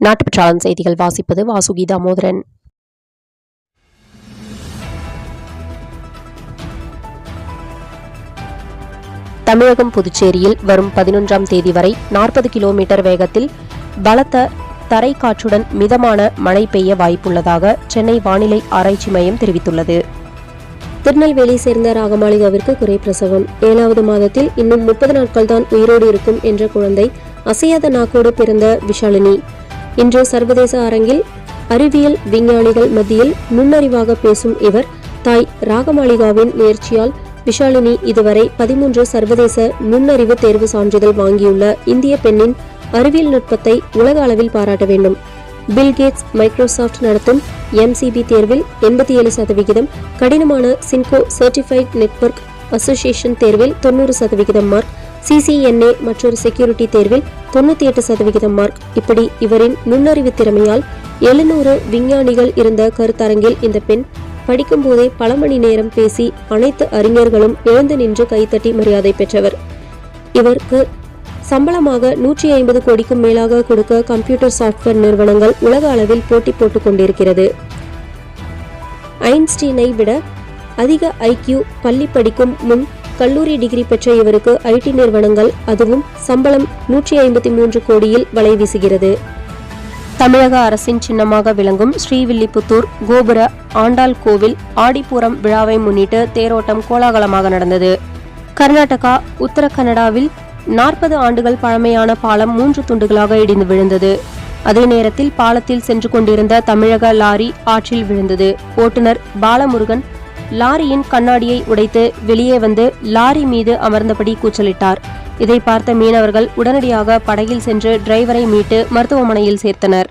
நாட்டுப்பற்றாளன் செய்திகள் வாசிப்பது வாசுகி தாமோதரன் தமிழகம் புதுச்சேரியில் வரும் பதினொன்றாம் தேதி வரை நாற்பது கிலோமீட்டர் வேகத்தில் பலத்த தரை காற்றுடன் மிதமான மழை பெய்ய வாய்ப்புள்ளதாக சென்னை வானிலை ஆராய்ச்சி மையம் தெரிவித்துள்ளது. திருநெல்வேலி சேர்ந்த ராகமாளிகாவிற்கு குறை பிரசவம். ஏழாவது மாதத்தில் இன்னும் முப்பது நாட்கள் தான் உயிரோடு இருக்கும் என்ற குழந்தை அசையாத நாக்கோடு பிறந்த விஷாலினி. இன்று சர்வதேச அரங்கில் அறிவியல் விஞ்ஞானிகள் மத்தியில் நுண்ணறிவாக பேசும் இவர் தாய் ராகமாளிகாவின் முயற்சியால் விஷாலினி இதுவரை பதிமூன்று சர்வதேச நுண்ணறிவு தேர்வு சான்றிதழ் வாங்கியுள்ள இந்திய பெண்ணின் அறிவியல் நுட்பத்தை உலக அளவில் பாராட்ட வேண்டும். பில்கேட்ஸ் மைக்ரோசாப்ட் மைக்ரோசாஃப்ட் நடத்தும் எம்சிபி தேர்வில் எண்பத்தி ஏழு சதவிகிதம் கடினமான சின்கோ சர்டிஃபைட் நெட்வொர்க் அசோசியேஷன் தேர்வில் தொண்ணூறு சதவிகிதம் மார்க் சிசிஎன்ஏ மற்றொரு செக்யூரிட்டி தேர்வில் தொண்ணூத்தி எட்டு சதவிகிதம் மார்க் இப்படி இவரின் நுண்ணறிவு திறமையால் எழுநூறு விஞ்ஞானிகள் இருந்த கருத்தரங்கில் இந்த பெண் படிக்கும்போதே பல மணி நேரம் பேசி அனைத்து அறிஞர்களும் எழுந்து நின்று கைத்தட்டி மரியாதை பெற்றவர். இவருக்கு சம்பளமாக நூற்றி ஐம்பது கோடிக்கும் மேலாக கொடுக்க கம்ப்யூட்டர் சாஃப்ட்வேர் நிறுவனங்கள் உலக அளவில் போட்டி போட்டுக் கொண்டிருக்கிறது. ஐன்ஸ்டீனை விட அதிக ஐக்யூ பள்ளி படிக்கும் முன் கல்லூரி டிகிரி பெற்ற இவருக்கு ஐடி நிறுவனங்கள் அதுவும் சம்பளம் நூற்றி ஐம்பத்தி மூன்று கோடியில் வலை வீசுகிறது. தமிழக அரசின் சின்னமாக விளங்கும் ஸ்ரீவில்லிபுத்தூர் கோபுர ஆண்டாள் கோவில் ஆடிப்பூரம் விழாவை முன்னிட்டு தேரோட்டம் கோலாகலமாக நடந்தது. கர்நாடகா உத்தர கன்னடாவில் நாற்பது ஆண்டுகள் பழமையான பாலம் மூன்று துண்டுகளாக இடிந்து விழுந்தது. அதே நேரத்தில் பாலத்தில் சென்று கொண்டிருந்த தமிழக லாரி ஆற்றில் விழுந்தது. ஓட்டுநர் பாலமுருகன் லாரியின் கண்ணாடியை உடைத்து வெளியே வந்து லாரி மீது அமர்ந்தபடி கூச்சலிட்டார். இதை பார்த்த மீனவர்கள் உடனடியாக படகில் சென்று டிரைவரை மீட்டு மருத்துவமனையில் சேர்த்தனர்.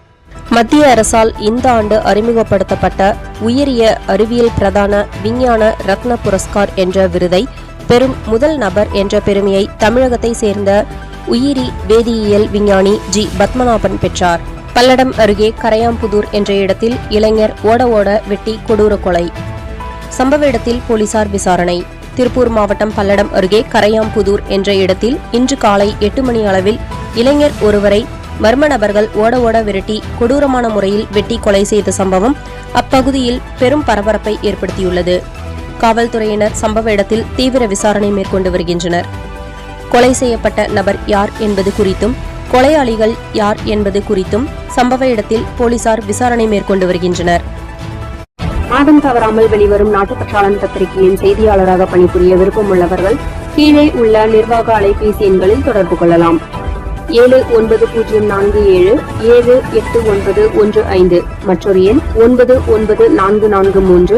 மத்திய அரசால் இந்த ஆண்டு அறிமுகப்படுத்தப்பட்ட உயரிய அறிவியல் பிரதான விஞ்ஞான ரத்ன புரஸ்கார் என்ற விருதை பெறும் முதல் நபர் என்ற பெருமையை தமிழகத்தை சேர்ந்த உயிரி வேதியியல் விஞ்ஞானி ஜி. பத்மநாபன் பெற்றார். பல்லடம் அருகே கரையாம்புதூர் என்ற இடத்தில் இளைஞர் ஓட ஓட வெட்டி கொடூர கொலை. சம்பவ இடத்தில் போலீசார் விசாரணை. திருப்பூர் மாவட்டம் பல்லடம் அருகே கரையாம்புதூர் என்ற இடத்தில் இன்று காலை எட்டு மணி அளவில் இளைஞர் ஒருவரை மர்ம நபர்கள் ஓட ஓட விரட்டி கொடூரமான முறையில் வெட்டி கொலை செய்த சம்பவம் அப்பகுதியில் பெரும் பரபரப்பை ஏற்படுத்தியுள்ளது. காவல்துறையினர் சம்பவ இடத்தில் தீவிர விசாரணை மேற்கொண்டு வருகின்றனர். கொலை செய்யப்பட்ட நபர் யார் என்பது குறித்தும் கொலையாளிகள் யார் என்பது குறித்தும் சம்பவ இடத்தில் போலீசார் விசாரணை மேற்கொண்டு வருகின்றனர். மாதம் தவறாமல் வெளிவரும் நாட்டுப்பற்றாளன் பத்திரிகையின் செய்தியாளராக பணிபுரிய விருப்பம் உள்ளவர்கள் கீழே உள்ள நிர்வாக அலைபேசி எண்களில் தொடர்பு கொள்ளலாம். ஏழு ஒன்பது பூஜ்ஜியம் நான்கு ஏழு ஏழு எட்டு ஒன்பது ஒன்று ஐந்து மற்றொரு எண் ஒன்பது ஒன்பது நான்கு நான்கு மூன்று